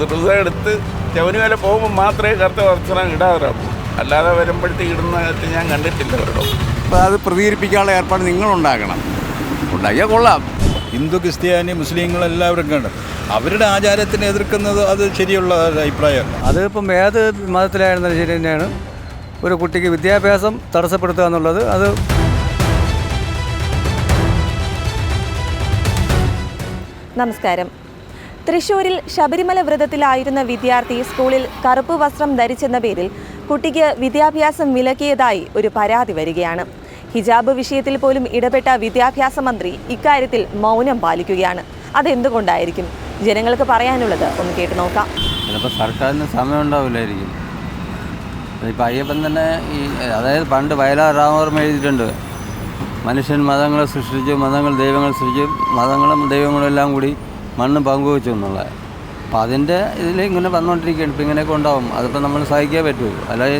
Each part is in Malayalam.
വ്രതം എടുത്ത് ശബരിമല പോകുമ്പോൾ മാത്രമേ കറുത്ത വസ്ത്രം ഇടാറുള്ളൂ. അല്ലാതെ വരുമ്പോഴത്തേക്ക് ഇടുന്നതായിട്ട് ഞാൻ കണ്ടിട്ടില്ല അവരുടെ അപ്പോൾ അത് പ്രതികരിപ്പിക്കാനുള്ള ഏർപ്പാട് നിങ്ങളുണ്ടാക്കണം ഉണ്ടാക്കിയാൽ കൊള്ളാം. ഹിന്ദു ക്രിസ്ത്യാനി മുസ്ലിങ്ങൾ എല്ലാവരും കണ്ട് അവരുടെ ആചാരത്തിനെ എതിർക്കുന്നത് അത് ശരിയുള്ള അഭിപ്രായം അഭിപ്രായമല്ല അതിപ്പം ഏത് മതത്തിലായിരുന്നാലും ശരി തന്നെയാണ്. ഒരു കുട്ടിക്ക് വിദ്യാഭ്യാസം തടസ്സപ്പെടുത്തുക എന്നുള്ളത് അത് നമസ്കാരം. തൃശൂരിൽ ശബരിമല വ്രതത്തിലായിരുന്ന വിദ്യാർത്ഥി സ്കൂളിൽ കറുപ്പ് വസ്ത്രം ധരിച്ചെന്ന പേരിൽ കുട്ടിക്ക് വിദ്യാഭ്യാസം വിലക്കിയതായി ഒരു പരാതി വരികയാണ്. ഹിജാബ് വിഷയത്തിൽ പോലും ഇടപെട്ട വിദ്യാഭ്യാസ മന്ത്രി ഇക്കാര്യത്തിൽ മൗനം പാലിക്കുകയാണ്. അതെന്തുകൊണ്ടായിരിക്കും? ജനങ്ങൾക്ക് പറയാനുള്ളത് ഒന്ന് കേട്ടു നോക്കാം. ചിലപ്പോൾ സർക്കാരിന് സമയമുണ്ടാവില്ലായിരിക്കും ഇപ്പം അയ്യപ്പൻ തന്നെ ഈ അതായത് പണ്ട് വയലാർ രാമവർമ്മ എഴുതിയിട്ടുണ്ട്. മനുഷ്യൻ മതങ്ങളെ സൃഷ്ടിച്ചു മതങ്ങൾ ദൈവങ്ങൾ സൃഷ്ടിച്ചു മതങ്ങളും ദൈവങ്ങളും എല്ലാം കൂടി മണ്ണ് പങ്കുവെച്ചു എന്നുള്ളത് അപ്പം അതിന്റെ ഇതിൽ ഇങ്ങനെ വന്നുകൊണ്ടിരിക്കുകയാണ്. ഇപ്പം ഇങ്ങനെയൊക്കെ ഉണ്ടാവും. അതിപ്പോൾ നമ്മൾ സഹിക്കാൻ പറ്റുമോ? അല്ലാതെ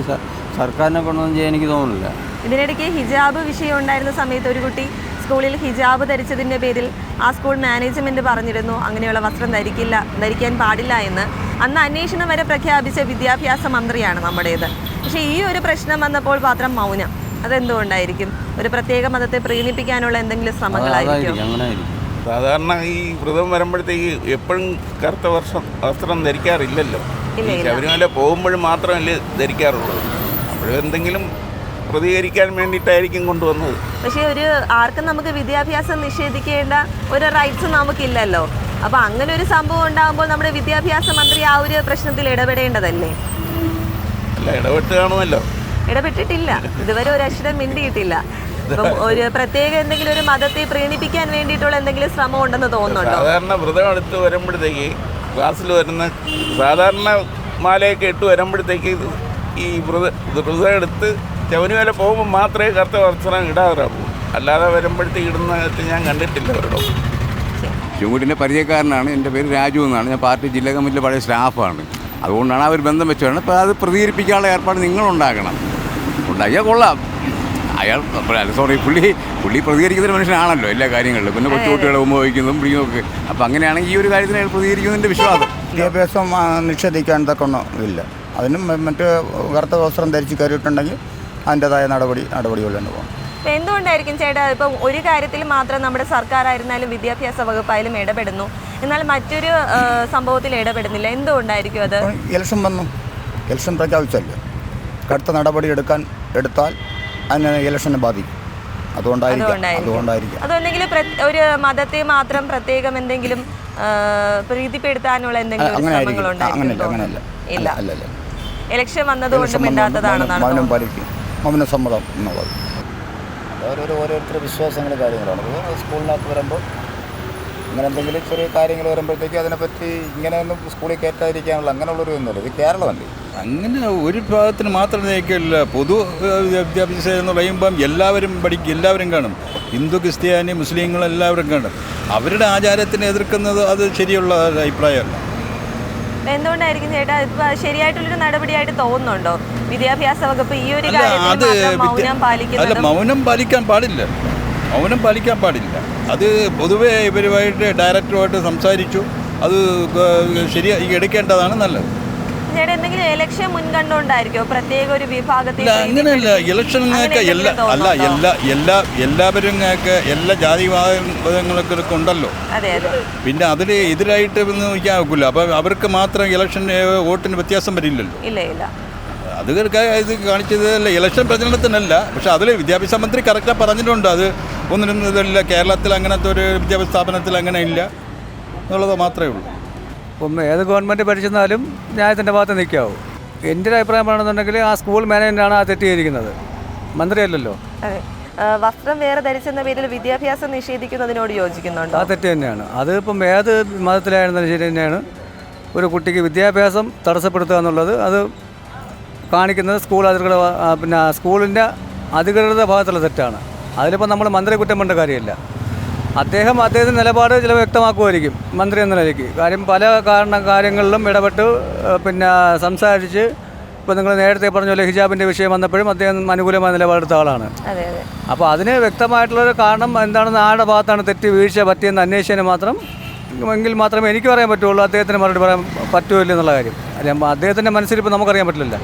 സർക്കാരിനെ കൊണ്ടൊന്നും ചെയ്യാൻ എനിക്ക് തോന്നുന്നില്ല. ഇതിനിടയ്ക്ക് ഹിജാബ് വിഷയം ഉണ്ടായിരുന്ന സമയത്ത് ഒരു കുട്ടി സ്കൂളിൽ ഹിജാബ് ധരിച്ചതിന്റെ പേരിൽ ആ സ്കൂൾ മാനേജ്മെന്റ് പറഞ്ഞിരുന്നു അങ്ങനെയുള്ള വസ്ത്രം ധരിക്കില്ല ധരിക്കാൻ പാടില്ല എന്ന്. അന്ന് അന്വേഷണം വരെ പ്രഖ്യാപിച്ച വിദ്യാഭ്യാസ മന്ത്രിയാണ് നമ്മുടേത്. പക്ഷേ ഈ ഒരു പ്രശ്നം വന്നപ്പോൾ മാത്രം മൗനം. അതെന്തുകൊണ്ടായിരിക്കും? ഒരു പ്രത്യേക മതത്തെ പ്രീണിപ്പിക്കാനുള്ള എന്തെങ്കിലും ശ്രമങ്ങളായിരിക്കും? സാധാരണ ഈ വ്രതം വരുമ്പോഴത്തേക്ക് എപ്പോഴും കറുത്ത വർഷം വസ്ത്രം ധരിക്കാറില്ലല്ലോ. ഈ. ശബരിമല പോകുമ്പോഴും മാത്രമല്ലേ ധരിക്കാറുള്ളൂ. അപ്പോഴെന്തെങ്കിലും പ്രതികരിക്കാൻ വേണ്ടിയിട്ടായിരിക്കും കൊണ്ടുവന്നത്. പക്ഷേ ഒരു ആർക്കും നമുക്ക് വിദ്യാഭ്യാസം നിഷേധിക്കേണ്ട ഒരു റൈറ്റ്സ് നമുക്കില്ലല്ലോ. അപ്പൊ അങ്ങനെ ഒരു സംഭവം ഉണ്ടാകുമ്പോൾ നമ്മുടെ വിദ്യാഭ്യാസ മന്ത്രി ആ ഒരു പ്രശ്നത്തിൽ ഇടപെടേണ്ടതല്ലേ? അല്ല ഇടപെട്ട് കാണുമല്ലോ. ഇടപെട്ടിട്ടില്ല. ഇതുവരെ ഒരു അക്ഷരം മിണ്ടിയിട്ടില്ല. ഒരു പ്രത്യേക എന്തെങ്കിലും ഒരു മതത്തെ പ്രീണിപ്പിക്കാൻ വേണ്ടിയിട്ടുള്ള എന്തെങ്കിലും ശ്രമം ഉണ്ടെന്ന് തോന്നുന്നുണ്ടോ? സാധാരണ വ്രതം എടുത്ത് വരുമ്പോഴത്തേക്ക് ക്ലാസ്സിൽ വരുന്ന സാധാരണ മാലയൊക്കെ ഇട്ട് വരുമ്പോഴത്തേക്ക് ഇത് ഈ വ്രത വ്രതം എടുത്ത് ശബരിമല പോകുമ്പോൾ മാത്രമേ കറുത്ത വസ്ത്രം ഇടാറാവൂ അല്ലാതെ വരുമ്പോഴത്തേക്ക് ഇടുന്നതായിട്ട് ഞാൻ കണ്ടിട്ടില്ല അവരുടെ ചൂടിന്റെ പരിചയക്കാരനാണ് എന്റെ പേര് രാജു എന്നാണ്. ഞാൻ പാർട്ടി ജില്ലാ കമ്മിറ്റിയിലെ പഴയ സ്റ്റാഫാണ്. അതുകൊണ്ടാണ് അവർ ബന്ധം വെച്ചതാണ് അപ്പോൾ അത് പ്രതികരിപ്പിക്കാനുള്ള ഏർപ്പാട് നിങ്ങളുണ്ടാക്കണം ഉണ്ടാക്കിയാൽ കൊള്ളാം. അയാൾ അല്ല സോറി പുള്ളി പുള്ളി പ്രതികരിക്കുന്ന ഒരു മനുഷ്യനാണല്ലോ എല്ലാ കാര്യങ്ങളിലും. പിന്നെ കൊച്ചുകുട്ടികളെ ഉപയോഗിക്കുന്നതും പിടിക്കുന്നതൊക്കെ. അപ്പം അങ്ങനെയാണെങ്കിൽ ഈ ഒരു കാര്യത്തിന് അയാൾ പ്രതികരിക്കുന്നതിന്റെ വിശ്വാസം. വിദ്യാഭ്യാസം നിഷേധിക്കാൻ തക്കൊന്നും ഇല്ല അതിനും മറ്റ് കറുത്ത വസ്ത്രം ധരിച്ച് കയറിയിട്ടുണ്ടെങ്കിൽ അതിന്റെതായ നടപടി നടപടികളുണ്ട് പോകും. അപ്പൊ എന്തുകൊണ്ടായിരിക്കും ചേട്ടാ ഇപ്പം ഒരു കാര്യത്തിൽ മാത്രം നമ്മുടെ സർക്കാർ ആയിരുന്നാലും വിദ്യാഭ്യാസ വകുപ്പായാലും ഇടപെടുന്നു? എന്നാൽ മറ്റൊരു സംഭവത്തിൽ ഇടപെടുന്നില്ല. എന്തുകൊണ്ടായിരിക്കും അത്? ഇലക്ഷൻ വന്നു. ഇലക്ഷൻ പ്രഖ്യാപിച്ചല്ലോ? കടുത്ത നടപടി എടുക്കാൻ എടുത്താൽ അതിനെ ഇലക്ഷനെ ബാധിക്കും. അതുകൊണ്ടായിരിക്കാം അതുകൊണ്ടായിരിക്കും. അതുകൊണ്ടായിരിക്കാം. ഒരു മതത്തെ മാത്രം പ്രത്യേകം എന്തെങ്കിലും പ്രീതിപ്പെടുത്താനുള്ള എന്തെങ്കിലും അങ്ങനെയല്ല ഇല്ല. ഇലക്ഷൻ വന്നതുകൊണ്ട് ഇലക്ഷൻ വന്നു, മിണ്ടാത്തതാണെന്നാണ് മൗനം തോന്നുന്നത്. പാലിക്കും. മൗന സമ്മതം എന്നുള്ളത്. ഓരോരോ ഓരോരുത്തരുടെ വിശ്വാസങ്ങളും കാര്യങ്ങളാണ് സ്കൂളിനകത്ത് വരുമ്പോൾ അങ്ങനെ എന്തെങ്കിലും ചെറിയ കാര്യങ്ങൾ വരുമ്പോഴത്തേക്ക് അതിനെപ്പറ്റി ഇങ്ങനെ ഒന്നും സ്കൂളിൽ കയറ്റാതിരിക്കാനുള്ള അങ്ങനെയുള്ളൊരു ഒന്നുമില്ല ഇത് കേരളമല്ലേ? അങ്ങനെ ഒരു ഭാഗത്തിന് മാത്രം നയിക്കില്ല പൊതു വിദ്യാഭ്യാസ എന്ന് പറയുമ്പം എല്ലാവരും പഠിക്കും എല്ലാവരും കാണും. ഹിന്ദു ക്രിസ്ത്യാനി മുസ്ലിങ്ങൾ എല്ലാവരും കാണും. അവരുടെ ആചാരത്തിനെ എതിർക്കുന്നത് അത് ശരിയുള്ള ഒരു അഭിപ്രായമല്ല എന്തുകൊണ്ടായിരിക്കും ചേട്ടാ? ഇപ്പൊ ശരിയായിട്ടുള്ളൊരു നടപടിയായിട്ട് തോന്നുന്നുണ്ടോ? വിദ്യാഭ്യാസ വകുപ്പ് ഈ ഒരു കാര്യം മൗനം പാലിക്കാൻ പാടില്ല. മൗനം പാലിക്കാൻ പാടില്ല. അത് പൊതുവേ ഇവരുമായിട്ട് ഡയറക്ടറുമായിട്ട് സംസാരിച്ചു. അത് ശരി എടുക്കേണ്ടതാണ് നല്ലത്. അങ്ങനെയല്ല. ഇലക്ഷൻ എല്ലാ അല്ല എല്ലാ എല്ലാ എല്ലാവരും എല്ലാ ജാതി വിഭാഗങ്ങളൊക്കെ ഉണ്ടല്ലോ. പിന്നെ അതിൽ എതിരായിട്ട് നിൽക്കാൻ ഒക്കില്ല. അപ്പം അവർക്ക് മാത്രം ഇലക്ഷൻ വോട്ടിന് വ്യത്യാസം വരില്ലല്ലോ. ഇല്ല ഇല്ല. അത് ഇത് കാണിച്ചത് അല്ല ഇലക്ഷൻ പ്രചരണത്തിനല്ല. പക്ഷെ അതിൽ വിദ്യാഭ്യാസ മന്ത്രി കറക്റ്റായി പറഞ്ഞിട്ടുണ്ട്. അത് ഒന്നിനും ഇതല്ല. കേരളത്തിൽ അങ്ങനത്തെ ഒരു വിദ്യാഭ്യാസ സ്ഥാപനത്തിൽ അങ്ങനെ ഇല്ല എന്നുള്ളത് മാത്രമേ ഉള്ളൂ. ഇപ്പം ഏത് ഗവൺമെന്റ് ഭരിച്ചെന്നാലും ന്യായത്തിന്റെ ഭാഗത്ത് നിൽക്കാവൂ. എന്റെ ഒരു അഭിപ്രായം പറയണമെന്നുണ്ടെങ്കിൽ ആ സ്കൂൾ മാനേജ്മെന്റാണ് ആ തെറ്റിയിരിക്കുന്നത് ചെയ്തിരിക്കുന്നത്. മന്ത്രിയല്ലല്ലോ. അതെ. വസ്ത്രം വേറെ ധരിച്ചെന്ന പേരിൽ വിദ്യാഭ്യാസം നിഷേധിക്കുന്നതിനോട് യോജിക്കുന്നുണ്ടോ? ആ തെറ്റ് തന്നെയാണ്. അത് ഇപ്പം ഏത് മതത്തിലായിരുന്നാലും ശരി തന്നെയാണ്. ഒരു കുട്ടിക്ക് വിദ്യാഭ്യാസം തടസ്സപ്പെടുത്തുക എന്നുള്ളത് അത് കാണിക്കുന്നത് സ്കൂൾ അധികൃത പിന്നെ സ്കൂളിന്റെ അധികൃതരുടെ ഭാഗത്തുള്ള തെറ്റാണ്. അതിലിപ്പോൾ നമ്മൾ മന്ത്രി കുറ്റം വേണ്ട കാര്യമില്ല. അദ്ദേഹം അദ്ദേഹത്തിന്റെ നിലപാട് ചില വ്യക്തമാക്കുമായിരിക്കും മന്ത്രി എന്ന നിലയ്ക്ക്. കാര്യം പല കാരണ കാര്യങ്ങളിലും ഇടപെട്ട് പിന്നെ സംസാരിച്ച് ഇപ്പോൾ നിങ്ങൾ നേരത്തെ പറഞ്ഞ പോലെ ഹിജാബിന്റെ വിഷയം വന്നപ്പോഴും അദ്ദേഹം അനുകൂലമായ നിലപാടെടുത്ത ആളാണ്. അപ്പോൾ അതിന് വ്യക്തമായിട്ടുള്ളൊരു കാരണം എന്താണെന്ന് ആരുടെ ഭാഗത്താണ് തെറ്റ് വീഴ്ച പറ്റിയെന്ന് അന്വേഷിച്ചതിന് മാത്രം എങ്കിൽ മാത്രമേ എനിക്ക് പറയാൻ പറ്റുള്ളൂ അദ്ദേഹത്തിന് മറുപടി പറയാൻ പറ്റുമല്ലോ എന്നുള്ള കാര്യം. അദ്ദേഹത്തിന്റെ മനസ്സിലിപ്പോൾ നമുക്കറിയാൻ പറ്റില്ലല്ലോ.